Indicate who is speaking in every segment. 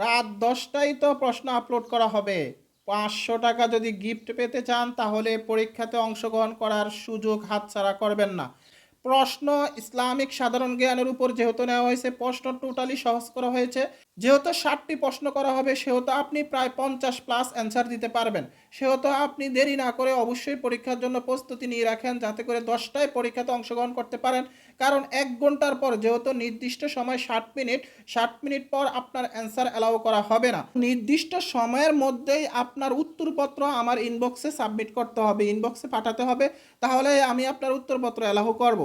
Speaker 1: রাত দশটায় তো প্রশ্ন আপলোড করা হবে। পাঁচশো টাকা যদি গিফট পেতে চান, তাহলে পরীক্ষাতে অংশগ্রহণ করার সুযোগ হাতছাড়া করবেন না। প্রশ্ন, ইসলামিক সাধারণ জ্ঞানের উপর যেহেতু নেওয়া হয়েছে, প্রশ্ন টোটালি সহজ করা হয়েছে। যেহেতু ষাটটি প্রশ্ন করা হবে, সেহেতু আপনি প্রায় পঞ্চাশ প্লাস অ্যান্সার দিতে পারবেন। সেহেতু আপনি দেরি না করে অবশ্যই পরীক্ষার জন্য প্রস্তুতি নিয়ে রাখেন, যাতে করে দশটায় পরীক্ষাতে অংশগ্রহণ করতে পারেন। কারণ এক ঘণ্টার পর যেহেতু নির্দিষ্ট সময় ষাট মিনিট ষাট মিনিট পর আপনার অ্যান্সার অ্যালাউ করা হবে না। নির্দিষ্ট সময়ের মধ্যেই আপনার উত্তরপত্র আমার ইনবক্সে সাবমিট করতে হবে ইনবক্সে পাঠাতে হবে। তাহলে আমি আপনার উত্তরপত্র অ্যালাউ করব।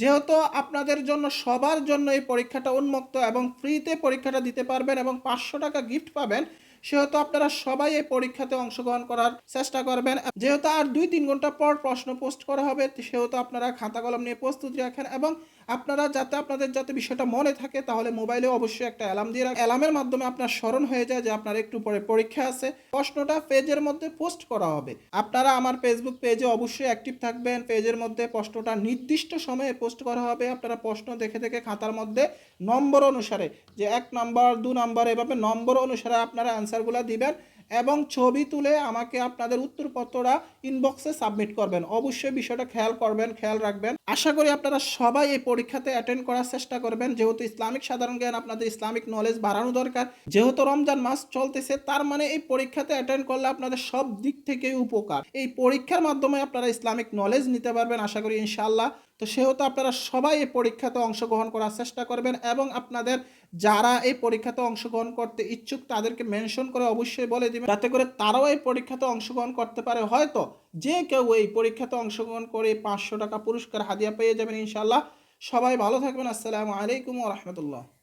Speaker 1: যেহেতু আপনাদের জন্য সবার জন্য এই পরীক্ষাটা উন্মুক্ত এবং ফ্রিতে পরীক্ষাটা দিতে পারবেন এবং পাঁচশো টাকা গিফট পাবেন, সেহেতু আপনারা সবাই এই পরীক্ষাতে অংশগ্রহণ করার চেষ্টা করবেন। যেহেতু আর দুই তিন ঘণ্টা পর প্রশ্ন পোস্ট করা হবে, সেহেতু আপনারা খাতা কলম নিয়ে প্রস্তুতি রাখেন এবং আপনারা যাতে আপনাদের যাতে বিষয়টা মনে থাকে, তাহলে মোবাইলে অবশ্যই একটা অ্যালার্ম দিয়ে রাখেন অ্যালার্মের মাধ্যমে আপনার স্মরণ হয়ে যায় যে আপনার একটু পরে পরীক্ষা আছে। প্রশ্নটা পেজের মধ্যে পোস্ট করা হবে। আপনারা আমার ফেসবুক পেজে অবশ্যই অ্যাক্টিভ থাকবেন। পেজের মধ্যে প্রশ্নটা নির্দিষ্ট সময়ে পোস্ট করা হবে। আপনারা প্রশ্ন দেখে দেখে খাতার মধ্যে নম্বর অনুসারে, যে এক নম্বর, দু নম্বর, এভাবে নম্বর অনুসারে আপনারা অ্যান্সারগুলো দিবেন। এবং ছবি তুলে আমাকে আপনাদের উত্তরপত্রটা ইনবক্সে সাবমিট করবেন। অবশ্যই বিষয়টা খেয়াল করবেন, খেয়াল রাখবেন। আশা করি আপনারা সবাই এই পরীক্ষাতে অ্যাটেন্ড করার চেষ্টা করবেন। যেহেতু ইসলামিক সাধারণ জ্ঞান, আপনাদের ইসলামিক নলেজ বাড়ানো দরকার। যেহেতু রমজান মাস চলতেছে, তার মানে এই পরীক্ষাতে অ্যাটেন্ড করলে আপনাদের সব দিক থেকেই উপকার। এই পরীক্ষার মাধ্যমে আপনারা ইসলামিক নলেজ নিতে পারবেন। আশা করি ইনশাআল্লাহ তো সেহেতু আপনারা সবাই এই পরীক্ষাতে অংশগ্রহণ করার চেষ্টা করবেন এবং আপনাদের যারা এই পরীক্ষাতে অংশগ্রহণ করতে ইচ্ছুক তাদেরকে মেনশন করে অবশ্যই বলে দিবেন। যাতে করে তারাও এই পরীক্ষাতে অংশগ্রহণ করতে পারে। হয়তো যে কেউ এই পরীক্ষাতে অংশগ্রহণ করে পাঁচশো টাকা পুরস্কার হাদিয়া পেয়ে যাবেন ইনশাল্লাহ সবাই ভালো থাকবেন। আসসালামু আলাইকুম রহমতুল্লাহ।